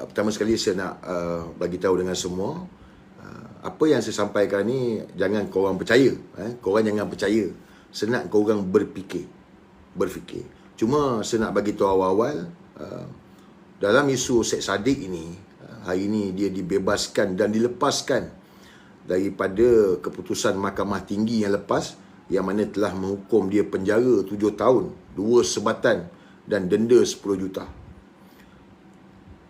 uh, pertama sekali saya nak uh, bagi tahu dengan semua uh, apa yang saya sampaikan ni jangan korang percaya eh. Korang jangan percaya. Saya nak korang berfikir berfikir. Cuma saya nak bagi tahu awal-awal uh, dalam isu Syed Saddiq ini uh, hari ini dia dibebaskan dan dilepaskan daripada keputusan Mahkamah Tinggi yang lepas yang mana telah menghukum dia penjara 7 tahun, dua sebatan dan denda 10 juta.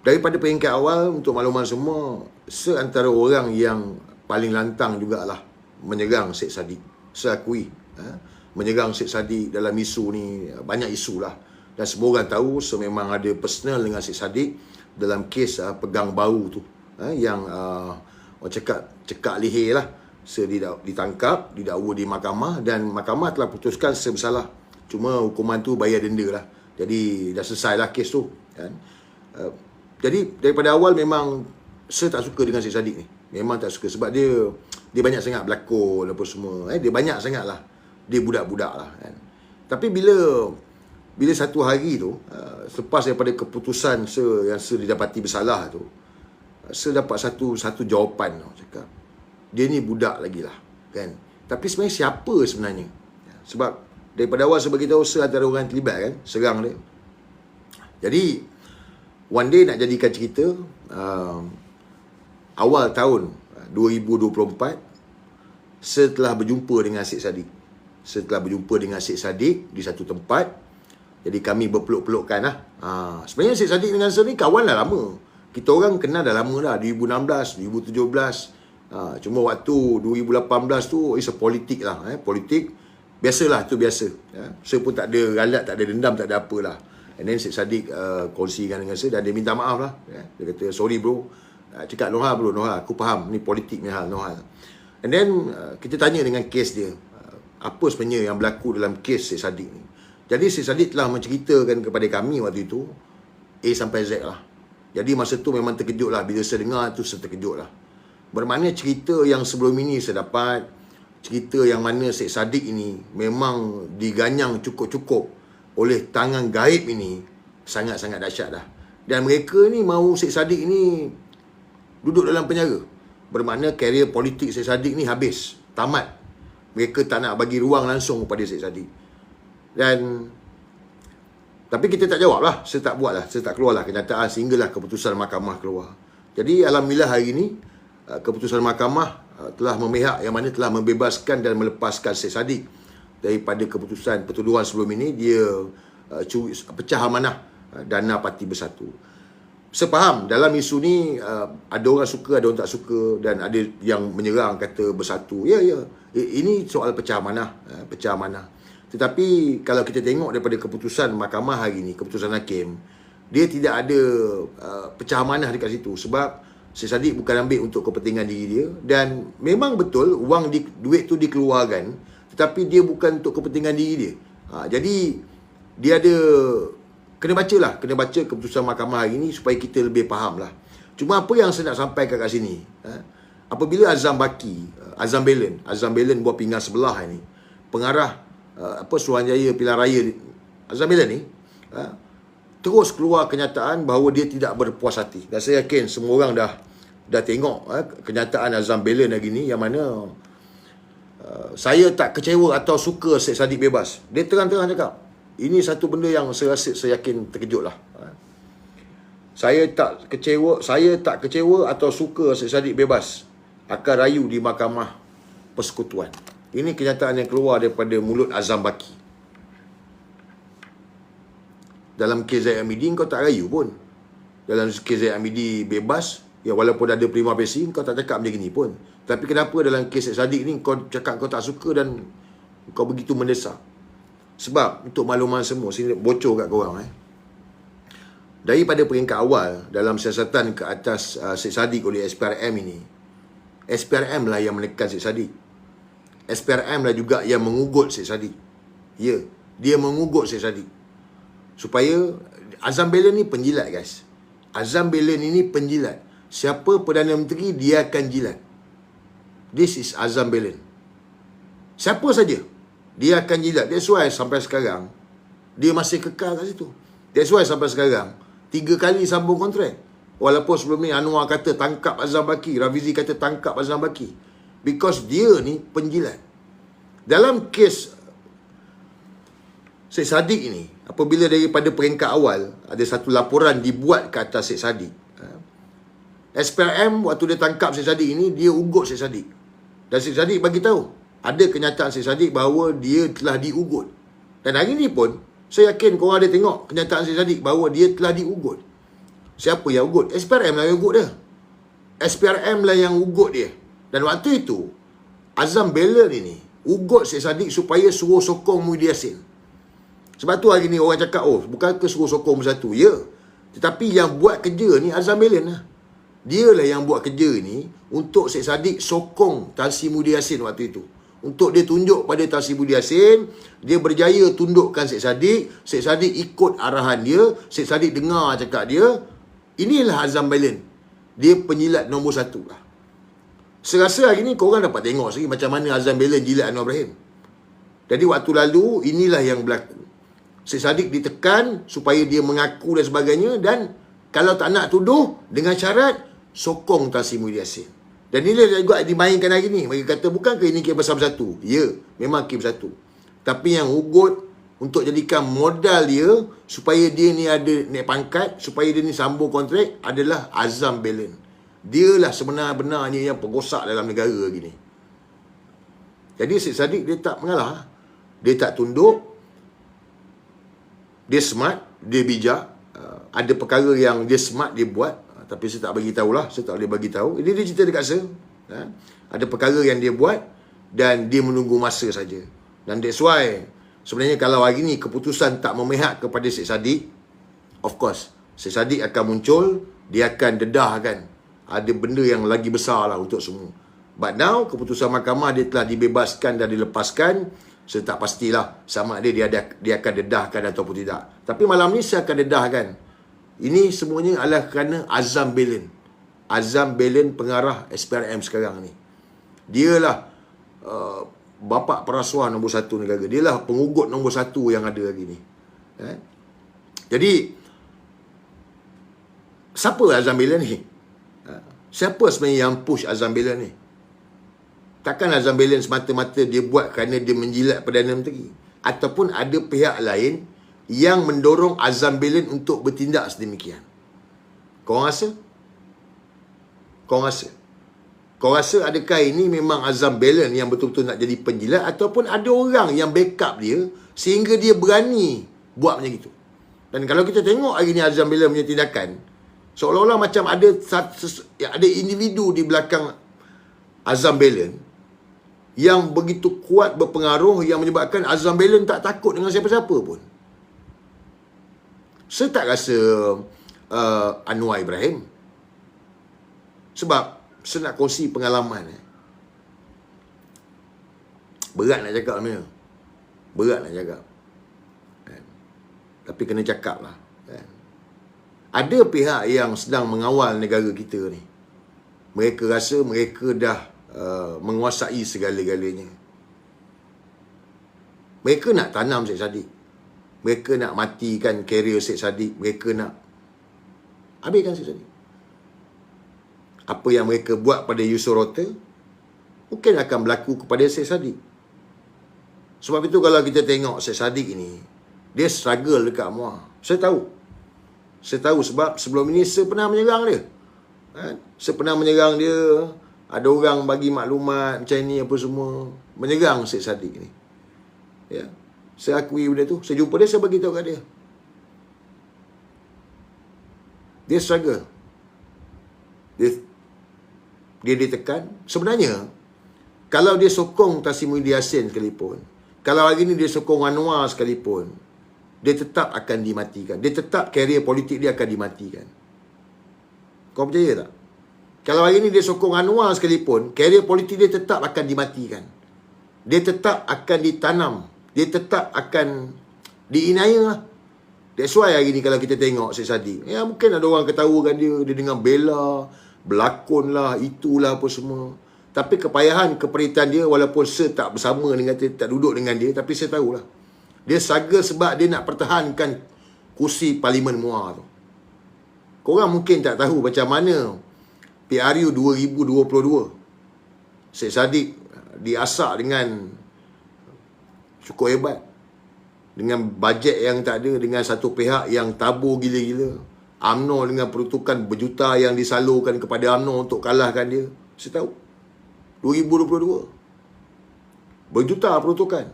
Daripada peringkat awal untuk makluman semua, seantara orang yang paling lantang jugalah menyerang Syed Saddiq. Saya akui, ha? menyerang Syed Saddiq dalam isu ni banyak isu lah. Dan semua orang tahu saya memang ada personal dengan Syed Saddiq dalam kes uh, pegang bau tu. Ha? Yang uh, orang cakap cekak leher lah. Saya ditangkap, didakwa di mahkamah dan mahkamah telah putuskan saya bersalah. Cuma hukuman tu bayar denda lah. Jadi dah selesai lah kes tu. Kan? Uh, jadi daripada awal memang saya tak suka dengan Syed Saddiq ni. Memang tak suka sebab dia dia banyak sangat berlakon apa semua. Eh, dia banyak sangat lah. Dia budak-budak lah. Kan? Tapi bila bila satu hari tu, uh, selepas daripada keputusan saya yang saya didapati bersalah tu, saya dapat satu satu jawapan tau cakap dia ni budak lagi lah kan tapi sebenarnya siapa sebenarnya sebab daripada awal saya beritahu saya antara orang yang terlibat kan serang dia jadi one day nak jadikan cerita uh, awal tahun 2024 saya telah berjumpa dengan Syed Saddiq saya telah berjumpa dengan Syed Saddiq di satu tempat jadi kami berpeluk-pelukkan lah. Ha, sebenarnya Syed Saddiq dengan saya ni kawan dah lama. Kita orang kenal dah lama dah. 2016, 2017. Ha, cuma waktu 2018 tu is a politik lah eh politik biasalah tu biasa ya. saya pun tak ada ralat tak ada dendam tak ada apalah and then Syed Saddiq uh, kongsikan dengan saya dan dia minta maaf lah. Ya. dia kata sorry bro. Uh, cakap Noha bro Noha. Aku faham. Ni politik ni hal Noha. And then uh, kita tanya dengan kes dia uh, apa sebenarnya yang berlaku dalam kes Syed Saddiq ni. Jadi Syed Saddiq telah menceritakan kepada kami waktu itu A sampai Z lah. Jadi masa tu memang terkejut lah. Bila saya dengar tu saya terkejut lah. Bermakna cerita yang sebelum ini saya dapat Cerita yang mana Syed Saddiq ini Memang diganyang cukup-cukup Oleh tangan gaib ini Sangat-sangat dahsyat dah Dan mereka ni mahu Syed Saddiq ini Duduk dalam penjara. Bermakna karier politik Syed Saddiq ni habis Tamat. Mereka tak nak bagi ruang langsung kepada Syed Saddiq Dan Tapi kita tak jawab lah Saya tak buat lah Saya tak keluar lah kenyataan Sehinggalah keputusan mahkamah keluar. Jadi Alhamdulillah hari ini Uh, keputusan mahkamah uh, telah memihak yang mana telah membebaskan dan melepaskan Syed Saddiq daripada keputusan pertuduhan sebelum ini dia uh, pecah amanah dana parti bersatu. Sepaham dalam isu ni ada orang suka ada orang tak suka dan ada yang menyerang kata bersatu. Ya ya. Ini soal pecah amanah, pecah amanah. Tetapi kalau kita tengok daripada keputusan mahkamah hari ini, keputusan hakim, dia tidak ada pecah amanah dekat situ sebab Syed Saddiq bukan ambil untuk kepentingan diri dia dan memang betul wang di, duit tu dikeluarkan tetapi dia bukan untuk kepentingan diri dia. Ha, jadi dia ada kena baca lah, kena baca keputusan mahkamah hari ini supaya kita lebih faham lah. Cuma apa yang saya nak sampaikan kat sini, ha, apabila Azam Baki, Azam Belen, Azam Belen buat pinggan sebelah ini, pengarah ha, apa Suruhanjaya Pilihan Raya Azam Belen ni, ha, terus keluar kenyataan bahawa dia tidak berpuas hati. Dan saya yakin semua orang dah dah tengok eh, kenyataan Azam Belen hari ni yang mana uh, saya tak kecewa atau suka Syed Saddiq bebas. Dia terang-terang cakap. Ini satu benda yang saya rasa saya yakin terkejut lah. Eh. Saya tak kecewa, saya tak kecewa atau suka Syed Saddiq bebas. Akan rayu di mahkamah persekutuan. Ini kenyataan yang keluar daripada mulut Azam Baki dalam kes Amidi kau tak rayu pun. Dalam kes Amidi bebas, ya walaupun ada prima facie kau tak cakap macam gini pun. Tapi kenapa dalam kes Sadiq ni kau cakap kau tak suka dan kau begitu mendesak? Sebab untuk makluman semua sini bocor kat kau orang eh. Daripada peringkat awal dalam siasatan ke atas uh, Syed Saddiq oleh SPRM ini, SPRM lah yang menekan Syed Saddiq. SPRM lah juga yang mengugut Syed Saddiq. Ya, dia mengugut Syed Saddiq supaya Azam Belen ni penjilat guys. Azam Belen ini penjilat. Siapa Perdana Menteri dia akan jilat. This is Azam Belen. Siapa saja dia akan jilat. That's why sampai sekarang dia masih kekal kat situ. That's why sampai sekarang tiga kali sambung kontrak. Walaupun sebelum ni Anwar kata tangkap Azam Baki, Rafizi kata tangkap Azam Baki. Because dia ni penjilat. Dalam kes Syed Saddiq ini, apabila daripada peringkat awal, ada satu laporan dibuat ke atas Syed Saddiq. SPRM waktu dia tangkap Syed Saddiq ini, dia ugut Syed Saddiq. Dan Syed Saddiq bagi tahu, ada kenyataan Syed Saddiq bahawa dia telah diugut. Dan hari ini pun, saya yakin korang ada tengok kenyataan Syed Saddiq bahawa dia telah diugut. Siapa yang ugut? SPRM lah yang ugut dia. SPRM lah yang ugut dia. Dan waktu itu, Azam Beller ini ugut Syed Saddiq supaya suruh sokong Muhyiddin Yassin. Sebab tu hari ni orang cakap, oh bukan ke suruh sokong bersatu. Ya. Tetapi yang buat kerja ni Azam Beller lah. Dia lah yang buat kerja ni untuk Syed Saddiq sokong Tan Sri Muhyiddin Yassin waktu itu. Untuk dia tunjuk pada Tan Sri Muhyiddin Yassin, dia berjaya tundukkan Syed Saddiq, Syed Saddiq ikut arahan dia, Syed Saddiq dengar cakap dia, Inilah Azam Belen. Dia penyilat nombor satu lah. Serasa hari ni korang dapat tengok sekali macam mana Azam Belen jilat Anwar Ibrahim. Jadi waktu lalu inilah yang berlaku. Syed Saddiq ditekan supaya dia mengaku dan sebagainya dan kalau tak nak tuduh dengan syarat sokong Tan Sri Muhyiddin Yassin. Dan inilah juga dimainkan hari ni. Mereka kata bukankah ini kes besar satu? Ya, memang kes satu. Tapi yang ugut untuk jadikan modal dia supaya dia ni ada naik pangkat, supaya dia ni sambung kontrak adalah Azam Belen. Dialah sebenar-benarnya yang pengosak dalam negara gini. Jadi Syed Saddiq dia tak mengalah. Dia tak tunduk. Dia smart, dia bijak. Uh, ada perkara yang dia smart dia buat, tapi saya tak bagi tahulah, saya tak boleh bagi tahu. Ini dia cerita dekat saya. Uh, ada perkara yang dia buat dan dia menunggu masa saja. Dan that's why Sebenarnya kalau hari ini keputusan tak memihak kepada Syed Saddiq, of course, Syed Saddiq akan muncul, dia akan dedahkan ada benda yang lagi besar lah untuk semua. But now, keputusan mahkamah dia telah dibebaskan dan dilepaskan, saya tak pastilah sama ada dia, ada, dia akan dedahkan ataupun tidak. Tapi malam ni saya akan dedahkan. Ini semuanya adalah kerana Azam Belen. Azam Belen pengarah SPRM sekarang ni. Dialah uh, bapa perasuah nombor satu negara. Dia lah pengugut nombor satu yang ada hari ni. Eh? Jadi, siapa Azam Bila ni? Eh? Siapa sebenarnya yang push Azam Bila ni? Takkan Azam Bila semata-mata dia buat kerana dia menjilat Perdana Menteri? Ataupun ada pihak lain yang mendorong Azam Bila untuk bertindak sedemikian? Kau rasa? Kau rasa? Kau rasa adakah ini memang Azam Belen yang betul-betul nak jadi penjilat ataupun ada orang yang backup dia sehingga dia berani buat macam itu. Dan kalau kita tengok hari ni Azam Belen punya tindakan, seolah-olah macam ada ada individu di belakang Azam Belen yang begitu kuat berpengaruh yang menyebabkan Azam Belen tak takut dengan siapa-siapa pun. Saya tak rasa uh, Anwar Ibrahim. Sebab saya nak kongsi pengalaman eh. Berat nak cakap ni. Berat nak cakap. Kan? Tapi kena cakap lah. Kan? Ada pihak yang sedang mengawal negara kita ni. Mereka rasa mereka dah uh, menguasai segala-galanya. Mereka nak tanam Syed Saddiq. Mereka nak matikan karier Syed Saddiq. Mereka nak habiskan Syed Saddiq apa yang mereka buat pada Yusuf Rota mungkin akan berlaku kepada Syed Saddiq. Sebab itu kalau kita tengok Syed Saddiq ini, dia struggle dekat Muar. Saya tahu. Saya tahu sebab sebelum ini saya pernah menyerang dia. Kan? Saya pernah menyerang dia. Ada orang bagi maklumat macam ni apa semua. Menyerang Syed Saddiq ni. Ya. Saya akui benda tu. Saya jumpa dia, saya bagi tahu kat dia. Dia struggle. Dia dia ditekan sebenarnya kalau dia sokong Tasim Muhyiddin Yassin sekalipun kalau hari ni dia sokong Anwar sekalipun dia tetap akan dimatikan dia tetap karier politik dia akan dimatikan kau percaya tak kalau hari ni dia sokong Anwar sekalipun karier politik dia tetap akan dimatikan dia tetap akan ditanam dia tetap akan diinaya lah That's why hari ni kalau kita tengok Syed Saddiq Ya mungkin ada orang ketawakan dia Dia dengan bela berlakon lah, itulah apa semua. Tapi kepayahan, keperitan dia walaupun saya tak bersama dengan dia, tak duduk dengan dia, tapi saya tahulah. Dia saga sebab dia nak pertahankan kursi Parlimen Muar tu. Korang mungkin tak tahu macam mana PRU 2022. Syed Saddiq diasak dengan cukup hebat. Dengan bajet yang tak ada, dengan satu pihak yang tabur gila-gila. UMNO dengan peruntukan berjuta yang disalurkan kepada UMNO untuk kalahkan dia. Saya tahu. 2022. Berjuta peruntukan.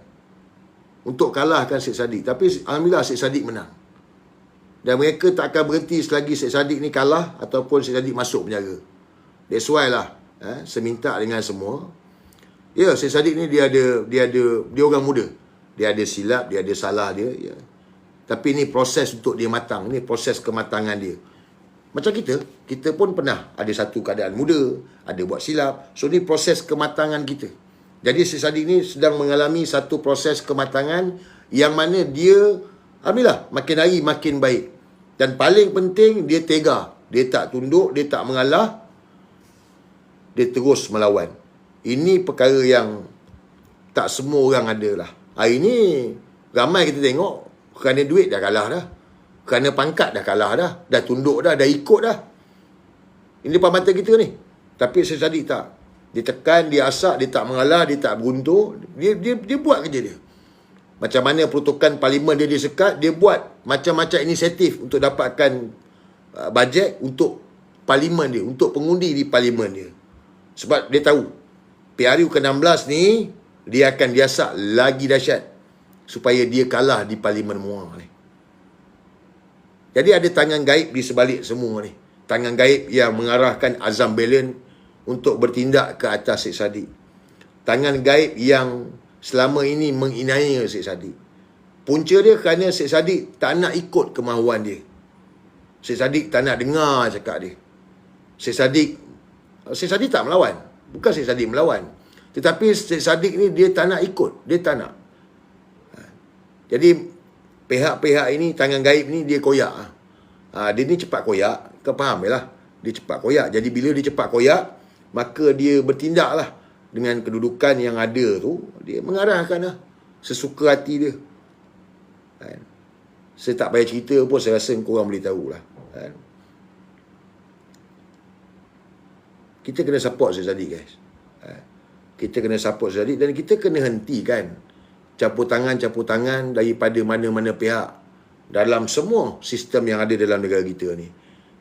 Untuk kalahkan Syed Saddiq. Tapi Alhamdulillah Syed Saddiq menang. Dan mereka tak akan berhenti selagi Syed Saddiq ni kalah ataupun Syed Saddiq masuk penjara. That's why lah. Eh, seminta dengan semua. Ya, Syed Saddiq ni dia ada, dia ada, dia orang muda. Dia ada silap, dia ada salah dia. Ya. Tapi ini proses untuk dia matang. Ini proses kematangan dia. Macam kita, kita pun pernah ada satu keadaan muda, ada buat silap. So, ini proses kematangan kita. Jadi, si Sadiq ni sedang mengalami satu proses kematangan yang mana dia, Alhamdulillah, makin hari makin baik. Dan paling penting, dia tega. Dia tak tunduk, dia tak mengalah. Dia terus melawan. Ini perkara yang tak semua orang ada lah. Hari ni, ramai kita tengok, kerana duit dah kalah dah. Kerana pangkat dah kalah dah. Dah tunduk dah, dah ikut dah. Ini depan mata kita ni. Tapi saya tadi tak. Dia tekan, dia asak, dia tak mengalah, dia tak beruntur. Dia, dia, dia buat kerja dia. Macam mana peruntukan parlimen dia disekat, dia buat macam-macam inisiatif untuk dapatkan uh, bajet untuk parlimen dia, untuk pengundi di parlimen dia. Sebab dia tahu, PRU ke-16 ni, dia akan diasak lagi dahsyat supaya dia kalah di parlimen Muar ni. Jadi ada tangan gaib di sebalik semua ni. Tangan gaib yang mengarahkan Azam Belen untuk bertindak ke atas Syed Saddiq. Tangan gaib yang selama ini menginaya Syed Saddiq. Punca dia kerana Syed Saddiq tak nak ikut kemahuan dia. Syed Saddiq tak nak dengar cakap dia. Syed Saddiq Syed Saddiq tak melawan. Bukan Syed Saddiq melawan. Tetapi Syed Saddiq ni dia tak nak ikut. Dia tak nak. Jadi pihak-pihak ini tangan gaib ni dia koyak. Ha, dia ni cepat koyak, kau faham lah. Dia cepat koyak. Jadi bila dia cepat koyak, maka dia bertindak lah dengan kedudukan yang ada tu, dia mengarahkan lah sesuka hati dia. Kan? Saya tak payah cerita pun saya rasa korang boleh tahu lah. Kan? Kita kena support Zazadi guys. Ha? Kita kena support Zazadi dan kita kena hentikan campur tangan-campur tangan daripada mana-mana pihak dalam semua sistem yang ada dalam negara kita ni.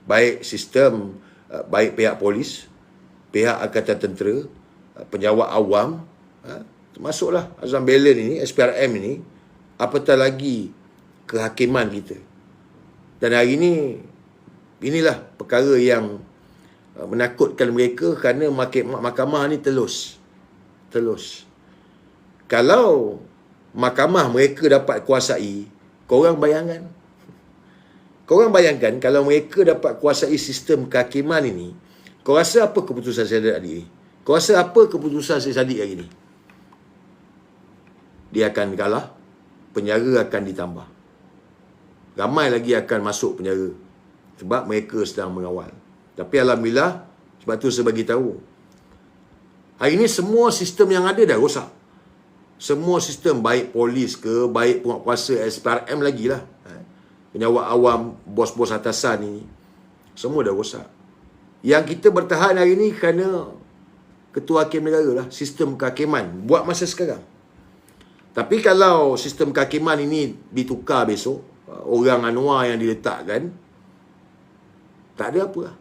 Baik sistem, uh, baik pihak polis, pihak angkatan tentera, uh, penjawat awam, uh, termasuklah Azam Belen ini, SPRM ini, apatah lagi kehakiman kita. Dan hari ini, inilah perkara yang menakutkan mereka kerana mahkamah ni telus. Telus. Kalau mahkamah mereka dapat kuasai, korang bayangkan. Korang bayangkan kalau mereka dapat kuasai sistem kehakiman ini, kau rasa apa keputusan saya tadi ni? Kau rasa apa keputusan saya tadi hari ni? Dia akan kalah, penjara akan ditambah. Ramai lagi akan masuk penjara. Sebab mereka sedang mengawal. Tapi Alhamdulillah, sebab tu saya bagi tahu. Hari ini semua sistem yang ada dah rosak. Semua sistem baik polis ke baik penguatkuasa SPRM lagi lah. Penyawat awam bos-bos atasan ni semua dah rosak. Yang kita bertahan hari ni kerana ketua hakim negara lah sistem kehakiman. Buat masa sekarang. Tapi kalau sistem kehakiman ini ditukar besok orang Anwar yang diletakkan tak ada apa lah.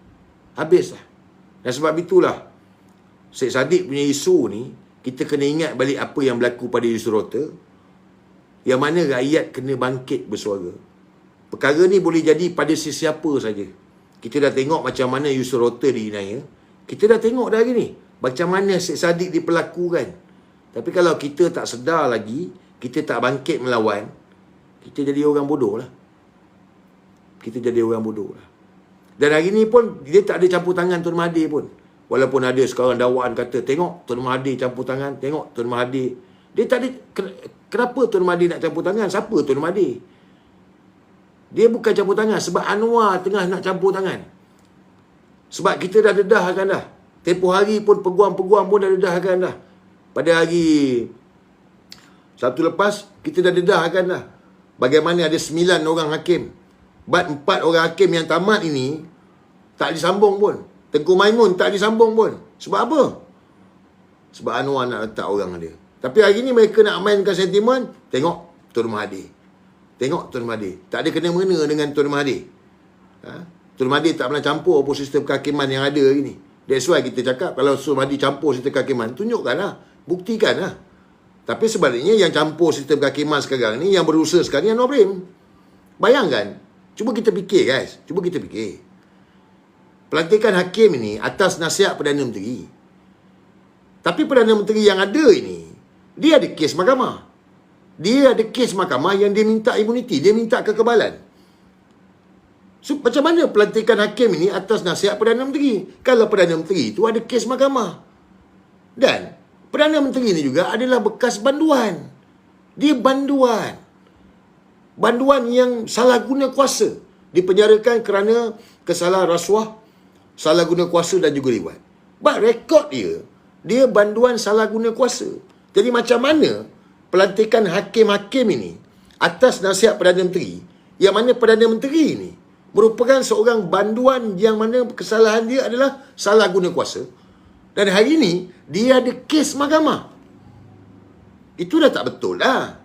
Habis lah. Dan sebab itulah Syed Saddiq punya isu ni kita kena ingat balik apa yang berlaku pada Yusuf Rota yang mana rakyat kena bangkit bersuara. Perkara ni boleh jadi pada sesiapa saja. Kita dah tengok macam mana Yusuf Rota kita dah tengok dah hari ni macam mana Syed Saddiq diperlakukan. Tapi kalau kita tak sedar lagi kita tak bangkit melawan kita jadi orang bodoh lah kita jadi orang bodoh lah dan hari ni pun dia tak ada campur tangan Tuan Mahathir pun Walaupun ada sekarang dakwaan kata, tengok Tuan Mahathir campur tangan, tengok Tuan Mahathir. Dia tak ada, kenapa Tuan Mahathir nak campur tangan? Siapa Tuan Mahathir? Dia bukan campur tangan sebab Anwar tengah nak campur tangan. Sebab kita dah dedahkan dah. Tempoh hari pun peguam-peguam pun dah dedahkan dah. Pada hari satu lepas, kita dah dedahkan dah. Bagaimana ada sembilan orang hakim. Bat empat orang hakim yang tamat ini, tak disambung pun. Tengku Maimun tak disambung pun. Sebab apa? Sebab Anwar nak letak orang dia. Tapi hari ni mereka nak mainkan sentimen, tengok Tun Mahathir. Tengok Tun Mahathir. Tak ada kena-mengena dengan Tun Mahathir. Ha? Tun Mahathir tak pernah campur apa sistem kehakiman yang ada hari ni. That's why kita cakap kalau Tun Mahathir campur sistem kehakiman, tunjukkanlah. Buktikanlah. Tapi sebaliknya yang campur sistem kehakiman sekarang ni, yang berusaha sekarang ni Anwar Ibrahim. Bayangkan. Cuba kita fikir guys. Cuba kita fikir. Pelantikan hakim ini atas nasihat Perdana Menteri. Tapi Perdana Menteri yang ada ini, dia ada kes mahkamah. Dia ada kes mahkamah yang dia minta imuniti. Dia minta kekebalan. So, macam mana pelantikan hakim ini atas nasihat Perdana Menteri? Kalau Perdana Menteri itu ada kes mahkamah. Dan Perdana Menteri ini juga adalah bekas banduan. Dia banduan. Banduan yang salah guna kuasa. Dipenjarakan kerana kesalahan rasuah, salah guna kuasa dan juga riwayat. But rekod dia, dia banduan salah guna kuasa. Jadi macam mana pelantikan hakim-hakim ini atas nasihat Perdana Menteri yang mana Perdana Menteri ini merupakan seorang banduan yang mana kesalahan dia adalah salah guna kuasa dan hari ini dia ada kes mahkamah. Itu dah tak betul lah.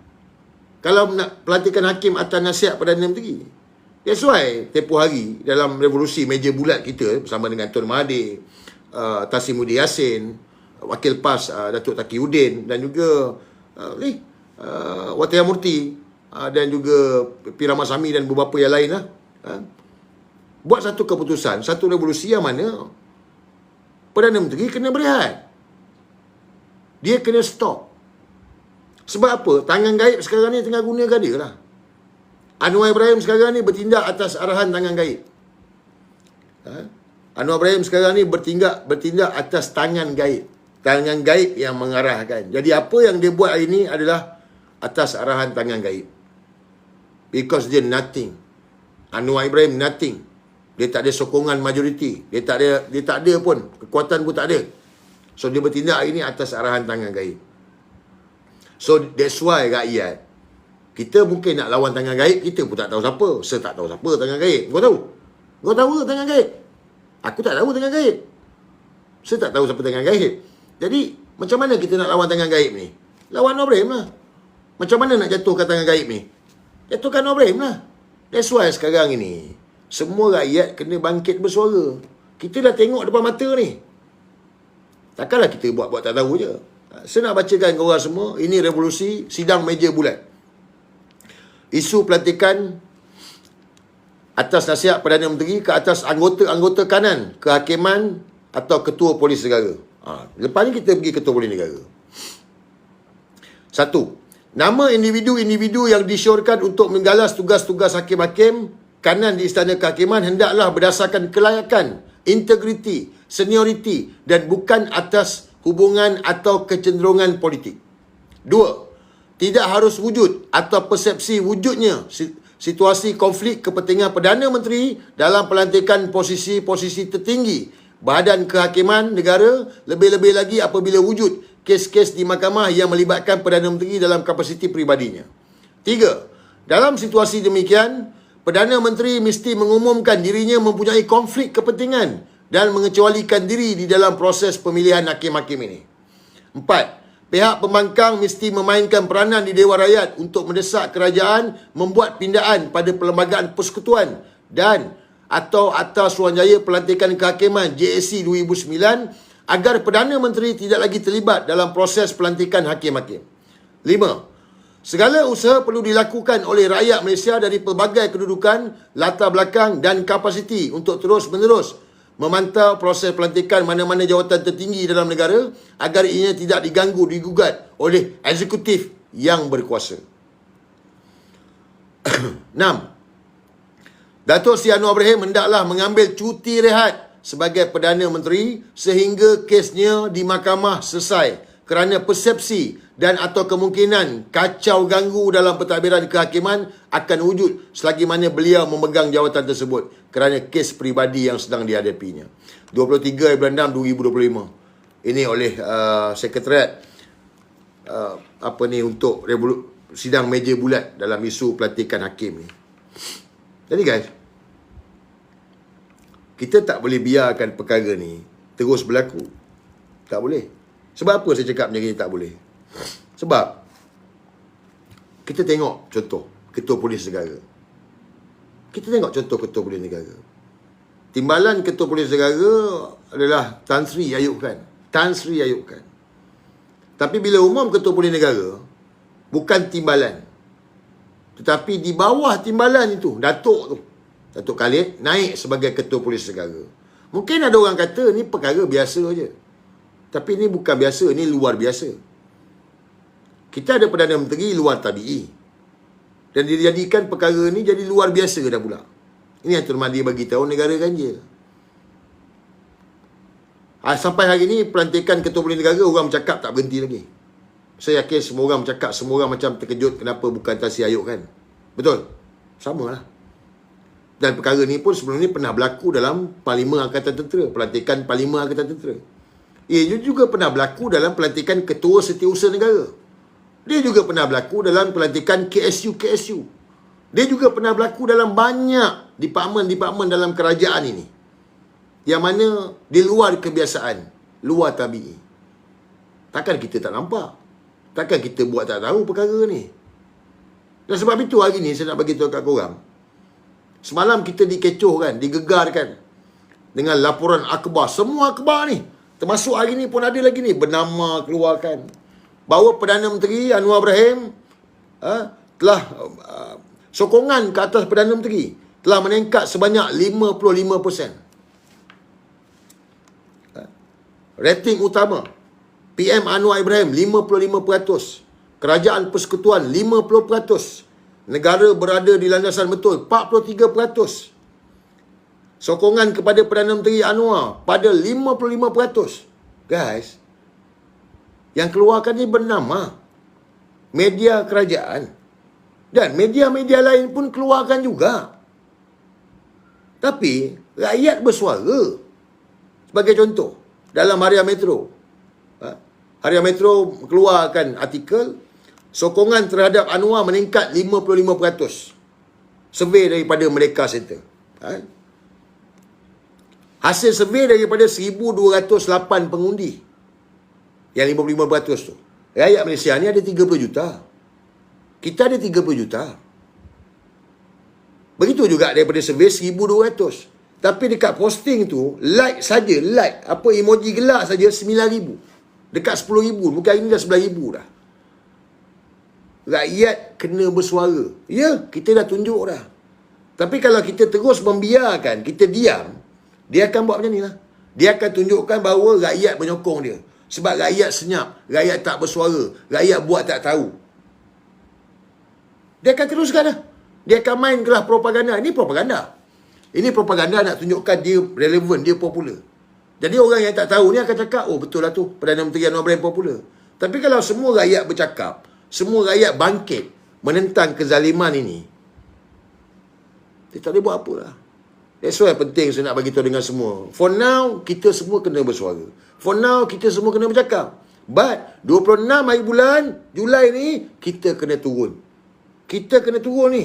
Kalau nak pelantikan hakim atas nasihat Perdana Menteri. That's why tempoh hari dalam revolusi meja bulat kita bersama dengan Tun Mahathir, uh, Tasimudi Yassin, Wakil PAS uh, Datuk Taki Udin dan juga uh, ni uh, Wataya Murti uh, dan juga Pirama Sami dan beberapa yang lain lah. Uh, buat satu keputusan, satu revolusi yang mana Perdana Menteri kena berehat. Dia kena stop. Sebab apa? Tangan gaib sekarang ni tengah guna dia lah. Anwar Ibrahim sekarang ni bertindak atas arahan tangan gaib. Ha? Anwar Ibrahim sekarang ni bertindak bertindak atas tangan gaib tangan gaib yang mengarahkan. Jadi apa yang dia buat hari ini adalah atas arahan tangan gaib. Because dia nothing. Anwar Ibrahim nothing. Dia tak ada sokongan majoriti. Dia tak ada dia tak ada pun kekuatan pun tak ada. So dia bertindak hari ini atas arahan tangan gaib. So that's why rakyat kita mungkin nak lawan tangan gaib, kita pun tak tahu siapa. Saya tak tahu siapa tangan gaib. Kau tahu? Kau tahu tangan gaib? Aku tak tahu tangan gaib. Saya tak tahu siapa tangan gaib. Jadi, macam mana kita nak lawan tangan gaib ni? Lawan Ibrahim lah. Macam mana nak jatuhkan tangan gaib ni? Jatuhkan Ibrahim lah. That's why sekarang ini, semua rakyat kena bangkit bersuara. Kita dah tengok depan mata ni. Takkanlah kita buat-buat tak tahu je. Saya nak bacakan ke orang semua, ini revolusi sidang meja bulat. Isu pelantikan atas nasihat Perdana Menteri ke atas anggota-anggota kanan kehakiman atau ketua polis negara. Ha, lepas ni kita pergi ketua polis negara. Satu, nama individu-individu yang disyorkan untuk menggalas tugas-tugas hakim-hakim kanan di Istana Kehakiman hendaklah berdasarkan kelayakan, integriti, senioriti dan bukan atas hubungan atau kecenderungan politik. Dua, tidak harus wujud atau persepsi wujudnya situasi konflik kepentingan Perdana Menteri dalam pelantikan posisi-posisi tertinggi Badan Kehakiman Negara lebih-lebih lagi apabila wujud kes-kes di mahkamah yang melibatkan Perdana Menteri dalam kapasiti pribadinya. Tiga, dalam situasi demikian, Perdana Menteri mesti mengumumkan dirinya mempunyai konflik kepentingan dan mengecualikan diri di dalam proses pemilihan hakim-hakim ini. Empat, pihak pembangkang mesti memainkan peranan di Dewan Rakyat untuk mendesak kerajaan membuat pindaan pada perlembagaan persekutuan dan atau atas Suruhanjaya Pelantikan Kehakiman JSC 2009 agar Perdana Menteri tidak lagi terlibat dalam proses pelantikan hakim-hakim. Lima, segala usaha perlu dilakukan oleh rakyat Malaysia dari pelbagai kedudukan, latar belakang dan kapasiti untuk terus-menerus memantau proses pelantikan mana-mana jawatan tertinggi dalam negara agar ianya tidak diganggu, digugat oleh eksekutif yang berkuasa. Enam, Datuk Seri Anwar Ibrahim hendaklah mengambil cuti rehat sebagai Perdana Menteri sehingga kesnya di mahkamah selesai kerana persepsi dan atau kemungkinan kacau ganggu dalam pentadbiran kehakiman akan wujud selagi mana beliau memegang jawatan tersebut kerana kes peribadi yang sedang dihadapinya. 23 bulan 6 2025. Ini oleh uh, sekretariat uh, apa ni untuk sidang meja bulat dalam isu pelantikan hakim ni. Jadi guys, kita tak boleh biarkan perkara ni terus berlaku. Tak boleh. Sebab apa saya cakap macam ni tak boleh? Sebab kita tengok contoh ketua polis negara. Kita tengok contoh ketua polis negara. Timbalan ketua polis negara adalah Tan Sri Ayub Khan. Tan Sri Ayub Khan. Tapi bila umum ketua polis negara bukan timbalan. Tetapi di bawah timbalan itu, Datuk tu, Datuk Khalid naik sebagai ketua polis negara. Mungkin ada orang kata ni perkara biasa je. Tapi ni bukan biasa, ni luar biasa. Kita ada Perdana Menteri luar tabi'i. Dan dijadikan perkara ni jadi luar biasa dah pula. Ini yang Tuan Mahdi bagi tahu negara ganja. Ha, sampai hari ni pelantikan ketua polis negara orang bercakap tak berhenti lagi. Saya yakin semua orang bercakap, semua orang macam terkejut kenapa bukan Tasir Ayub kan. Betul? Sama lah. Dan perkara ni pun sebelum ni pernah berlaku dalam Parlimen Angkatan Tentera. Pelantikan Parlimen Angkatan Tentera. Ia juga pernah berlaku dalam pelantikan Ketua Setiausaha Negara. Dia juga pernah berlaku dalam pelantikan KSU-KSU. Dia juga pernah berlaku dalam banyak departmen-departmen dalam kerajaan ini. Yang mana di luar kebiasaan, luar tabi'i. Takkan kita tak nampak? Takkan kita buat tak tahu perkara ni? Dan sebab itu hari ni saya nak bagi tahu kat korang. Semalam kita dikecohkan, digegarkan dengan laporan akhbar. Semua akhbar ni. Termasuk hari ni pun ada lagi ni. Bernama keluarkan. Bahawa Perdana Menteri Anwar Ibrahim uh, telah uh, sokongan ke atas Perdana Menteri telah meningkat sebanyak 55%. Uh, rating utama. PM Anwar Ibrahim 55%. Kerajaan Persekutuan 50% negara berada di landasan betul 43%. Sokongan kepada Perdana Menteri Anwar pada 55%. Guys, yang keluarkan ni bernama media kerajaan. Dan media-media lain pun keluarkan juga. Tapi rakyat bersuara. Sebagai contoh, dalam Harian Metro. Ha? Harian Metro keluarkan artikel sokongan terhadap Anwar meningkat 55%. Survey daripada Mereka Center. Ha? Hasil survey daripada 1,208 pengundi. Yang 55% tu. Rakyat Malaysia ni ada 30 juta. Kita ada 30 juta. Begitu juga daripada survey 1,200. Tapi dekat posting tu, like saja, like. Apa emoji gelak saja 9,000. Dekat 10,000. Bukan ini dah 11,000 dah rakyat kena bersuara. Ya, kita dah tunjuk dah. Tapi kalau kita terus membiarkan, kita diam, dia akan buat macam ni lah. Dia akan tunjukkan bahawa rakyat menyokong dia. Sebab rakyat senyap, rakyat tak bersuara, rakyat buat tak tahu. Dia akan teruskan lah. Dia akan main kelas propaganda. Ini propaganda. Ini propaganda nak tunjukkan dia relevan, dia popular. Jadi orang yang tak tahu ni akan cakap, oh betul lah tu, Perdana Menteri Anwar Ibrahim popular. Tapi kalau semua rakyat bercakap, semua rakyat bangkit menentang kezaliman ini, dia tak boleh buat apa lah. That's why penting saya nak bagi tahu dengan semua. For now, kita semua kena bersuara. For now, kita semua kena bercakap. But, 26 hari bulan, Julai ni, kita kena turun. Kita kena turun ni.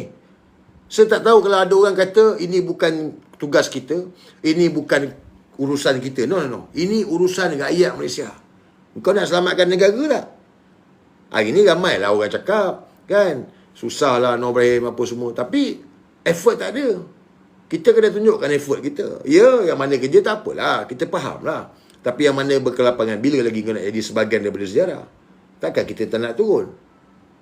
Saya tak tahu kalau ada orang kata, ini bukan tugas kita. Ini bukan urusan kita. No, no, no. Ini urusan rakyat Malaysia. Kau nak selamatkan negara tak? Hari ni ramai lah orang cakap. Kan? Susah lah no Ibrahim apa semua. Tapi effort tak ada. Kita kena tunjukkan effort kita. Ya, yang mana kerja tak apalah. Kita faham lah. Tapi yang mana berkelapangan bila lagi kena jadi sebagian daripada sejarah. Takkan kita tak nak turun.